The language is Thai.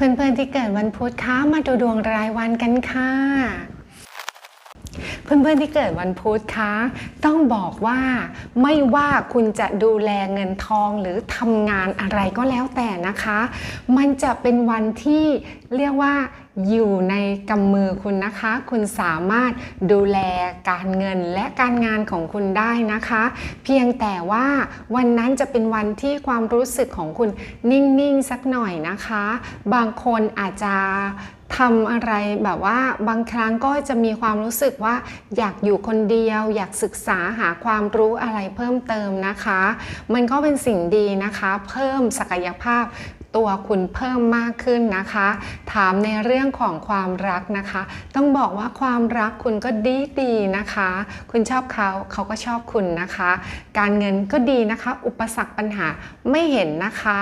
เพื่อนๆที่เกิดวันพุธคะมาดูดวงรายวันกันค่ะ เพื่อนๆที่เกิดวันพุธคะ ต้องบอกว่าไม่ว่าคุณจะดูแลเงินทองหรือทำงานอะไรก็แล้วแต่นะคะ มันจะเป็นวันที่เรียกว่าอยู่ในกำมือคุณนะคะ คุณสามารถดูแลการเงินและการงานของคุณได้นะคะ เพียงแต่ว่าวันนั้นจะเป็นวันที่ความรู้สึกของคุณนิ่ง ๆ สักหน่อยนะคะ บางคนอาจจะ ทำอะไรแบบว่าบางครั้งก็จะมีความรู้สึกว่าอยากอยู่คนเดียว อยากศึกษาหาความรู้อะไรเพิ่มเติมนะคะ มันก็เป็นสิ่งดีนะคะ เพิ่มศักยภาพตัวคุณเพิ่มมากขึ้นนะคะ ถามในเรื่องของความรักนะคะ ต้องบอกว่าความรักคุณก็ดีดีนะคะ คุณชอบเขาเขาก็ชอบคุณนะคะ การเงินก็ดีนะคะ อุปสรรคปัญหาไม่เห็นนะคะ